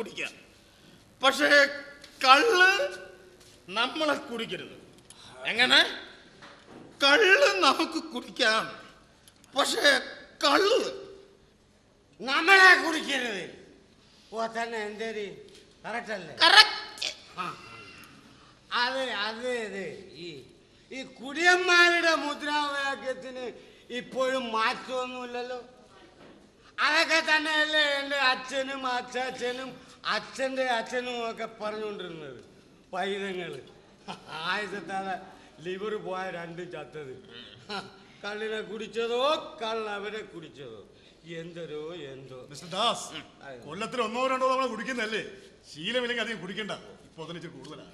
കുടിക്കാം. പക്ഷേ കള്ള് നമ്മളെ കുടിക്കരുത്. എങ്ങനെ? കള്ള് നമുക്ക് കുടിക്കാം. പക്ഷേ കള്ള് നമ്മളെ കുടിക്കരുത്. ഓ തന്നെ എന്തേരി? കറക്റ്റ് അല്ലേ? കറക്റ്റ്. അത് അത് ഇത്. ഈ ഈ കുടിയന്മാരുടെ മുദ്രാവാക്യത്തിന് ഇപ്പോഴും മാറ്റമൊന്നുമില്ലല്ലോ. അതൊക്കെ തന്നെയല്ലേ എന്റെ അച്ഛനും അച്ചാച്ചനും അച്ഛന്റെ അച്ഛനും ഒക്കെ പറഞ്ഞുകൊണ്ടിരുന്നത് പൈതങ്ങൾ ആയുധത്താലെ ലിവർ പോയ രണ്ടും ചത്തത്. കള്ളിനെ കുടിച്ചതോ കള്ളവരെ കുടിച്ചതോ. എന്തരോ എന്തോ. മിസ്റ്റർ ദാസ് കൊല്ലത്തിൽ ഒന്നോ രണ്ടോ തവണ കുടിക്കുന്നല്ലേ ശീലമില്ലെങ്കിൽ അധികം കുടിക്കണ്ട. ഇപ്പൊ അതിന് കൂടുതലാണ്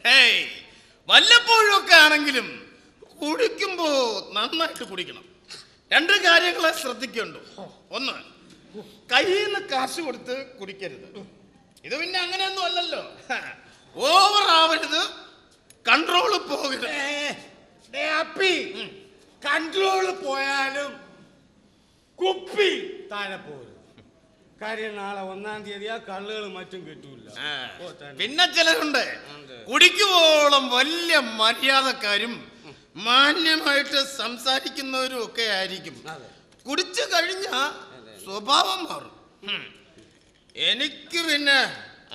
വല്ലപ്പോഴും ഒക്കെ ആണെങ്കിലും കുടിക്കുമ്പോ നന്നായിട്ട് കുടിക്കണം. രണ്ട് കാര്യങ്ങളെ ശ്രദ്ധിക്കണ്ടോ. ഒന്ന് കയ്യിൽ നിന്ന് കാശ് കൊടുത്ത് കുടിക്കരുത്. ഇത് പിന്നെ അങ്ങനെയൊന്നും അല്ലല്ലോ. ഓവർ ആവരുത്. കൺട്രോൾ പോകരുത്. അപ്പി കൺട്രോൾ പോയാലും കുപ്പി താഴെ പോകരുത് കാര്യം നാളെ ഒന്നാം തീയതി ആ കള്ളുകൾ മറ്റും കിട്ടൂല. പിന്നെ ചിലരുണ്ട്. കുടിക്കുവോളം വലിയ മര്യാദക്കാരും മാന്യമായിട്ട് സംസാരിക്കുന്നവരും ഒക്കെ ആയിരിക്കും. കുടിച്ചു കഴിഞ്ഞ സ്വഭാവം മാറും. എനിക്ക് പിന്നെ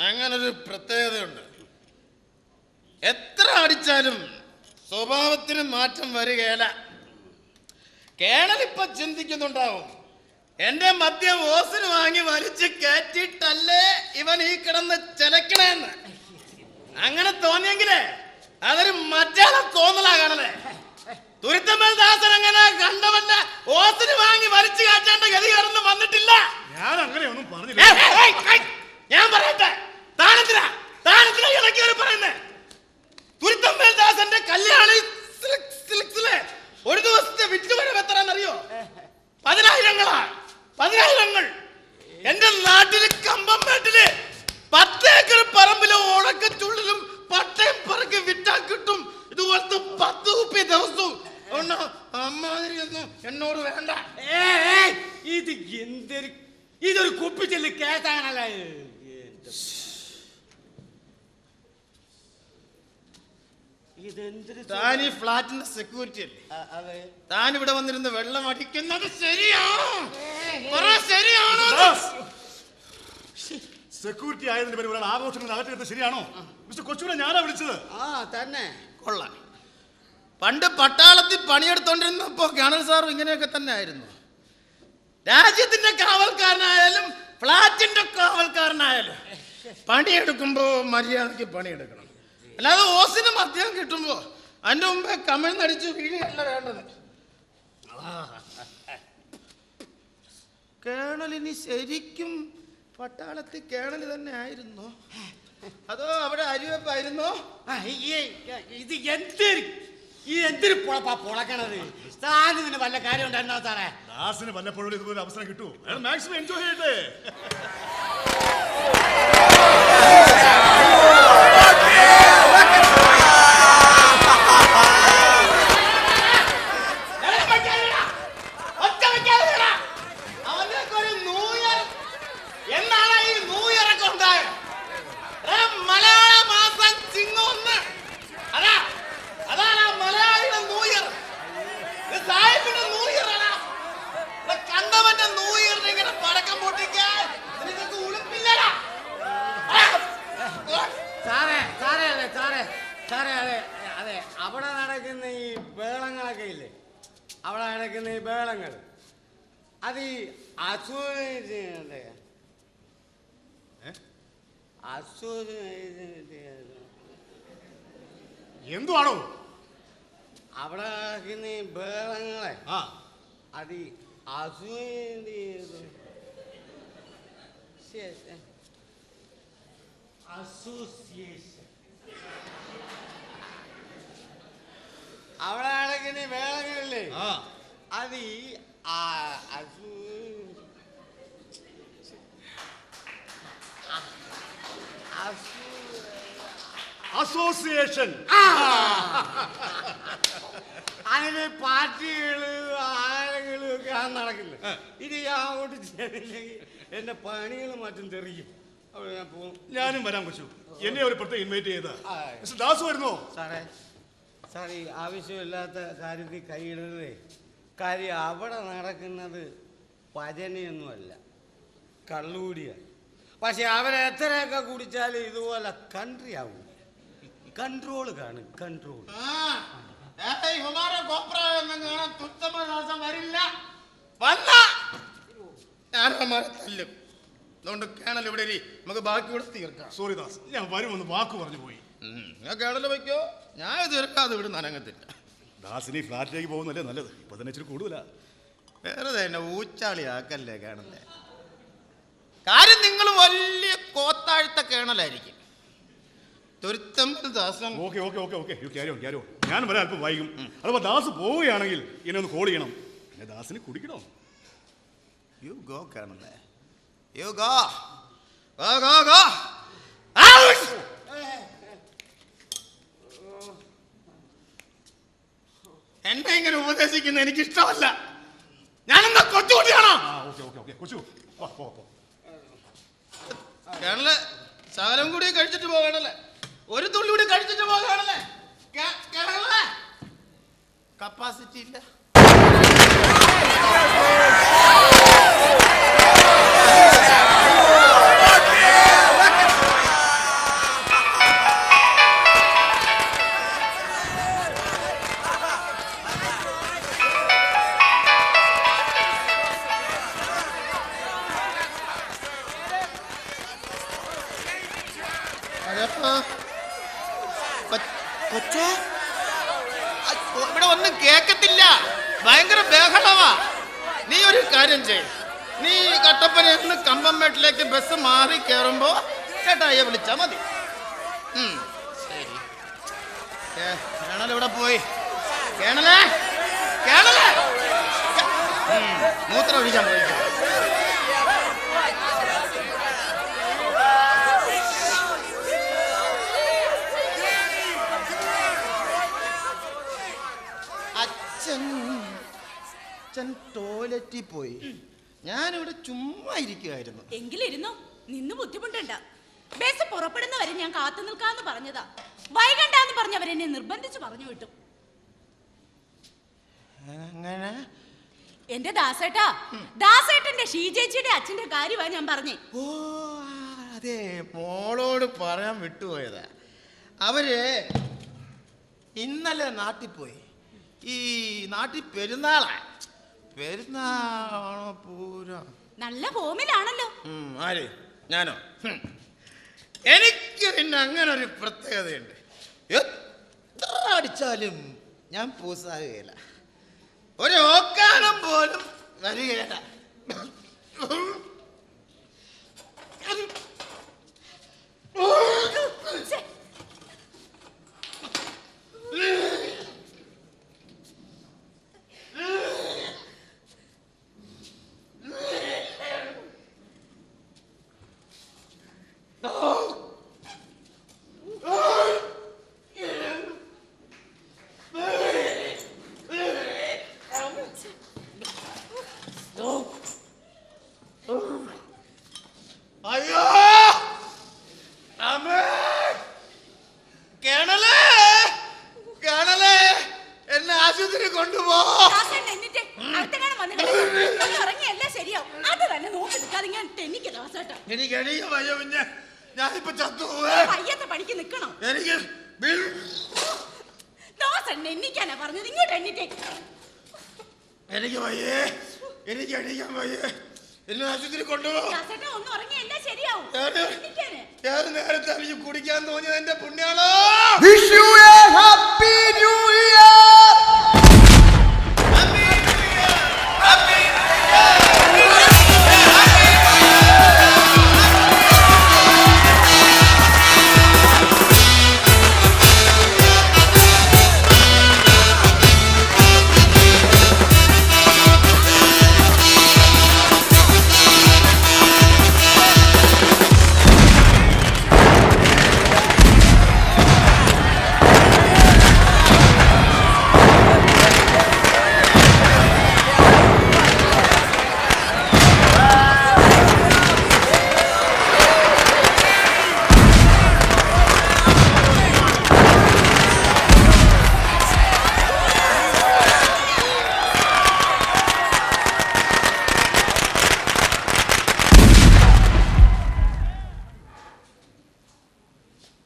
അങ്ങനൊരു പ്രത്യേകതയുണ്ട്. എത്ര അടിച്ചാലും സ്വഭാവത്തിന് മാറ്റം വരികയില്ല. കേണലിപ്പ ചിന്തിക്കുന്നുണ്ടാവും. എന്റെ മദ്യം ഓസിന് വാങ്ങി വലിച്ചു കയറ്റിയിട്ടല്ലേ ഇവൻ ഈ കിടന്ന് ചെലക്കണേന്ന്. അങ്ങനെ തോന്നിയെങ്കിലേ അതൊരു മറ്റാളെ തോന്നലാകണല്ലേ തുരുത്തമ്മൽ ദാസൻ അങ്ങനെ കണ്ടവന്റെ ഓസിന് വാങ്ങി വലിച്ചു കാറ്റേണ്ട കടന്ന് വന്നിട്ടില്ല. ഞാൻ അങ്ങനെയൊന്നും പറഞ്ഞില്ല ഞാൻ പറയട്ടെ. താനെന്തിനാ? ഇടയ്ക്ക് ഒരു പറയുന്നേ? തുരുത്തമ്മൽ ദാസന്റെ കല്യാണി സിൽക്സിലെ ഒരു ദിവസത്തെ വിറ്റുവരവ് എത്രയാണെന്നറിയോ? പതിനായിരങ്ങളാ പതിനായിരങ്ങൾ. എന്റെ നാട്ടിൽ ഇതൊരു കുപ്പിച്ചെല്ല് ചെല്ല് കേട്ടാണല്ലേ താൻ ഈ ഫ്ലാറ്റിന്റെ സെക്യൂരിറ്റി അല്ലേ? അതെ. താൻ ഇവിടെ വന്നിരുന്ന് വെള്ളം അടിക്കുന്നത് ശരിയാണോ? ശരിയാണോ സെക്യൂരിറ്റി ആയതിന്റെ പേര് ഒരാൾ ആഘോഷങ്ങൾ അകറ്റിയത് ശരിയാണോ? മിസ്റ്റർ കൊച്ചുവിനെ ഞാനാ വിളിച്ചത്. ആ തന്നെ. കൊള്ളാം. പണ്ട് പട്ടാളത്തിൽ പണിയെടുത്തോണ്ടിരുന്നപ്പോ കേണൽ സാറും ഇങ്ങനെയൊക്കെ തന്നെ ആയിരുന്നു. രാജ്യത്തിന്റെ കാവൽക്കാരനായാലും ഫ്ലാറ്റിന്റെ കാവൽക്കാരനായാലും പണിയെടുക്കുമ്പോ മര്യാദയ്ക്ക് പണിയെടുക്കണം. അല്ലാതെ ഓസിന് മദ്യം കിട്ടുമ്പോ അതിന്റെ മുമ്പേ കമിഴ്ന്നടിച്ച് വീഴുകയല്ല വേണ്ടത്. കേണലിന് ശരിക്കും പട്ടാളത്തിൽ കേണൽ തന്നെ ആയിരുന്നു. അതോ അവിടെ അരിവെപ്പായിരുന്നോ? ഇത് എന്തൊരു ഈ എന്തൊരു പൊളപ്പാ പൊളക്കണത്? വല്ല കാര്യം ഉണ്ടായിരുന്നോ സാറേ? ദാസിന് വല്ലപ്പോഴും ഇതുപോലെ അവസരം കിട്ടൂ. മാക്സിമം എൻജോയ് ചെയ്യട്ടെ എല്ലാം വെക്കാതെടാ. ഒറ്റ വെക്കാതെടാ. അവനൊക്കെ ഒരു ന്യൂ ഇയർ എന്നാണ് ഈ ന്യൂ ഇയർ ഒക്കെ ഉണ്ടായത് എടാ, മലയാള മാസം ചിങ്ങം ഒന്ന് അതാ അതാണ് ആ മലയാളിയുടെ ന്യൂ ഇയർ ഇത് സാഹിബിന്റെ ന്യൂ ഇയർ ആടാ ഇവിടെ കണ്ടവന്റെ ന്യൂ ഇയറിന് ഇങ്ങനെ പടക്കം പൊട്ടിക്കാൻ നിനക്ക് ഉളുപ്പില്ലടാ ആ. സാറേ സാറേ അതെ സാറേ സാറേ അതെ അതെ അവിടെ നടക്കുന്ന ഈ ബേളങ്ങളൊക്കെ ഇല്ലേ അവിടെ ബേളങ്ങൾ അത് ഈ അസൂയ അസൂയ എന്തുവാണോ? അവിടെ ഈ ബേളങ്ങളെ അത് ഈ അസൂയ അസോസിയേഷൻ. അവിടെ ഈ വേളങ്ങളില്ലേ ആ ആ- അസൂ- അസൂ- അസോസിയേഷൻ അതിന് പാർട്ടികൾ ആളുകളും ഒക്കെ നടക്കില്ല നടക്കുന്നത് ഇത് അങ്ങോട്ട് ചെയ്തില്ലെങ്കിൽ എന്റെ പണികൾ മറ്റും തെറിയും. അവിടെ ഞാൻ പോകും ഞാനും വരാൻ കൊച്ചു. എന്നെ ഒരു പ്രത്യേകം ഇൻവൈറ്റ് ചെയ്ത. ദാസു മിസ്റ്റർ ദാസ് വരുന്നോ സാറേ സാറേ ആവശ്യമില്ലാത്ത കാര്യത്തിൽ കൈയിടരുതേ. കാര്യം അവിടെ നടക്കുന്നത് ഭജനയൊന്നുമല്ല കള്ളുകൂടിയാണ് പക്ഷെ അവരെത്രയൊക്കെ കുടിച്ചാലും ഇതുപോലെ കൺട്രി ആവും കൺട്രോൾ കാണും കൺട്രോൾ. കാണാൻ തുത്തമദാസം വരില്ല. വന്ന! ഞാൻ ഹുമാരെ തല്ലും. അതുകൊണ്ട് കേണൽ ഇവിടെ ഇരി. നമുക്ക് ബാക്കി ഇവിടെ തീർക്കാം. സോറി ദാസ് ഞാൻ വരുമെന്ന് വാക്ക് പറഞ്ഞു പോയി. ഞാൻ കേണൽ വയ്ക്കോ? ഞാൻ തീർക്കാതെ ഇവിടെ നനങ്ങത്തില്ല ദാസിനി ഫ്ലാറ്റിലേക്ക് പോകുന്നല്ലേ നല്ലത്? ഇപ്പൊ തന്നെ ഇച്ചിരി കൂടുതലാ. വെറുതെ എന്നെ ഊച്ചാളിയാക്കല്ലേ കേണല്ലേ? കാര്യം നിങ്ങൾ വലിയ കോത്താഴ്ത്ത കേണലായിരിക്കും okay okay okay okay. Carry carry ഞാൻ വരാൻ അല്പം വൈകും. അഥവാ ദാസ് പോവുകയാണെങ്കിൽ എന്നെ ഒന്ന് കോൾ ചെയ്യണം. പിന്നെ ദാസിന് കുടിക്കണോ? യു ഗോ കാണല്ലേ? You go go go go എന്നെ ഇങ്ങനെ ഉപദേശിക്കുന്ന എനിക്ക് ഇഷ്ടമല്ല ഞാനെന്താ കൊച്ചുകുട്ടിയാണോ? ആ ഓക്കെ ഓക്കെ ഓക്കെ. കൊച്ചു വാ, പോ പോ. കേണൽ ശകലം കൂടി കഴിച്ചിട്ട് പോകണല്ലേ ഒരു തുള്ളി കൂടി കഴിച്ചിട്ട് പോകണല്ലേ കേണല്ലേ കപ്പാസിറ്റി ഇല്ല. കൊച്ചേ? ഇവിടെ ഒന്നും കേക്കത്തില്ല. ഭയങ്കര ബഹളവാ നീ ഒരു കാര്യം ചെയ് നീ കട്ടപ്പനയിൽ നിന്ന് കമ്പംമേട്ടിലേക്ക് ബസ് മാറി കയറുമ്പോ ചേട്ടായിയെ വിളിച്ചാ മതി. ശരി. കേണൽ ഇവിടെ പോയി. കേണലേ? കേണലേ? മൂത്രം ഒഴിക്കാൻ പോയി. അച്ഛൻ ടോയ്ലറ്റിൽ പോയി. ഞാനിവിടെ ചുമ്മാ ഇരിക്കുമായിരുന്നു എങ്കിലിരുന്നു? നിന്ന് ബുദ്ധിമുട്ടണ്ട. ബസ് പുറപ്പെടുന്നവരെ ഞാൻ കാത്തു നിൽക്കാന്ന് പറഞ്ഞതാ. വൈകണ്ടെന്ന് പറഞ്ഞവരെന്നെ നിർബന്ധിച്ച് പറഞ്ഞു വിട്ടു. അങ്ങനെ എന്റെ ദാസേട്ടാ ദാസേട്ടന്റെ ഷീജേച്ചിയുടെ അച്ഛന്റെ കാര്യമാ ഞാൻ പറഞ്ഞേ. ഓ അതെ മോളോട് പറയാൻ വിട്ടുപോയതാ. അവർ ഇന്നലെ നാട്ടിൽ പോയി. ഈ നാട്ടിൽ പെരുന്നാളാ. പെരുന്നാളാണോ പൂരം? നല്ല ഫോമിലാണല്ലോ. ആരെ ആര്? ഞാനോ? എനിക്ക് പിന്നെ അങ്ങനെ ഒരു പ്രത്യേകതയുണ്ട്. എത്ര അടിച്ചാലും ഞാൻ പൂസാകുകയില്ല. ഒരു ഓക്കാനം പോലും വരികയില്ല. അയ്യോ! അമ്മേ! കേണലേ! കേണലേ! എന്നെ ആശുപത്രി കൊണ്ടുപോ. എനിക്ക് എണീക്ക വയ്യ പിന്നെ ഞാനിപ്പോ ചത്തുപോവേ പയ്യത്തെ പണിക്ക് നിക്കണം എനിക്ക് ദാസേട്ടൻ എണ്ണിക്കാനാ പറഞ്ഞത്. ഇങ്ങോട്ട് എണ്ണിട്ടേ എനിക്ക് വയ്യേ. എനിക്ക് എണീക്കാൻ വയ്യ. എന്നെ ആശുപത്രി കൊണ്ടുപോകും. ദാസേട്ടൻ ഒന്ന് ഉറങ്ങിയല്ലേ ശരിയാവും? ഞാൻ ഞാൻ നേരത്തെ എനിക്ക് കുടിക്കാൻ തോന്നിയത് എന്റെ പുണ്യാളോ.